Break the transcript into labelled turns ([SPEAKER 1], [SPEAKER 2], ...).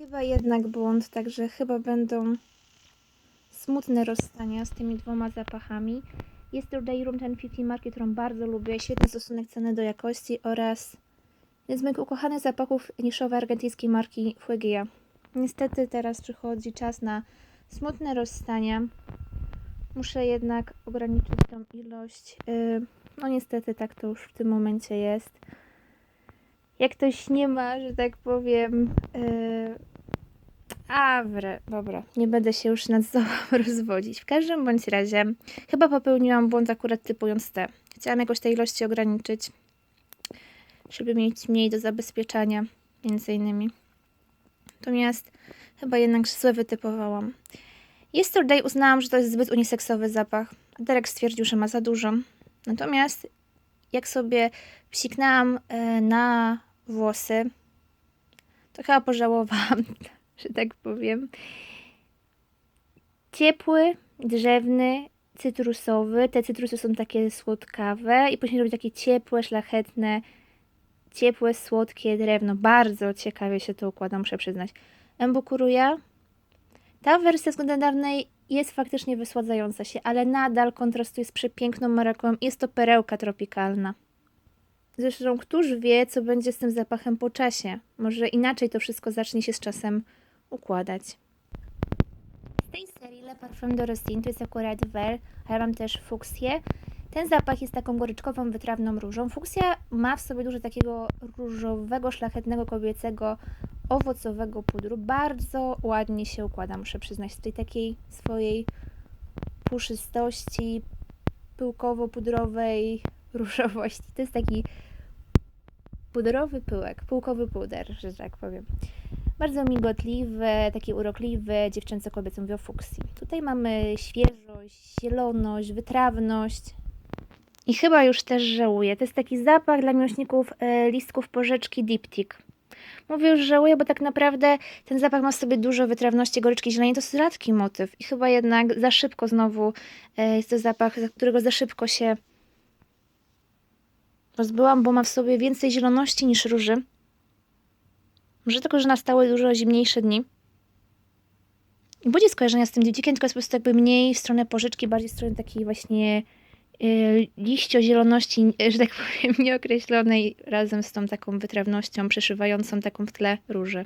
[SPEAKER 1] Chyba jednak błąd, także chyba będą smutne rozstania z tymi dwoma zapachami. Yesterday Room 1050 marki, którą bardzo lubię, świetny stosunek ceny do jakości oraz z moich ukochanych zapachów niszowej argentyńskiej marki Fuegia. Niestety teraz przychodzi czas na smutne rozstania. Muszę jednak ograniczyć tą ilość. Yy, No niestety tak to już w tym momencie jest. Jak ktoś nie ma, że tak powiem, a, wre, dobra, nie będę się już nad sobą rozwodzić. W każdym bądź razie, chyba popełniłam błąd akurat typując te. Chciałam jakoś tej ilości ograniczyć, żeby mieć mniej do zabezpieczania, między innymi. Natomiast chyba jednak złe wytypowałam. Yesterday uznałam, że to jest zbyt uniseksowy zapach. Derek stwierdził, że ma za dużo. Natomiast jak sobie psiknęłam e, na włosy, to chyba pożałowałam, że tak powiem. Ciepły, drzewny, cytrusowy. Te cytrusy są takie słodkawe i później robi takie ciepłe, szlachetne, ciepłe, słodkie drewno. Bardzo ciekawie się to układa, muszę przyznać. Embukuruja. Ta wersja względem dawnej jest faktycznie wysładzająca się, ale nadal kontrastuje z przepiękną maraką. Jest to perełka tropikalna. Zresztą, któż wie, co będzie z tym zapachem po czasie? Może inaczej to wszystko zacznie się z czasem układać. Z tej serii Le Parfum de Rosine to jest akurat Ver, a ja mam też fuksję. Ten zapach jest taką goryczkową, wytrawną różą. Fuksja ma w sobie dużo takiego różowego, szlachetnego, kobiecego, owocowego pudru. Bardzo ładnie się układa, muszę przyznać, w tej takiej swojej puszystości, pyłkowo-pudrowej różowości. To jest taki pudrowy pyłek, pyłkowy puder, że tak powiem. Bardzo migotliwy, taki urokliwy, dziewczęco-kobiecy mówię o fuksji. Tutaj mamy świeżość, zieloność, wytrawność. I chyba już też żałuję. To jest taki zapach dla miłośników e, listków porzeczki Diptyk. Mówię już żałuję, bo tak naprawdę ten zapach ma w sobie dużo wytrawności, goryczki zielonej. To jest rzadki motyw. I chyba jednak za szybko znowu e, jest to zapach, za którego za szybko się rozbyłam, bo ma w sobie więcej zieloności niż róży. Może tylko, że nastały dużo zimniejsze dni. I budzi skojarzenia z tym diptykiem, tylko jest po prostu jakby mniej w stronę pożyczki, bardziej w stronę takiej właśnie yy, liścio-zieloności, że tak powiem, nieokreślonej, razem z tą taką wytrawnością przeszywającą taką w tle róży.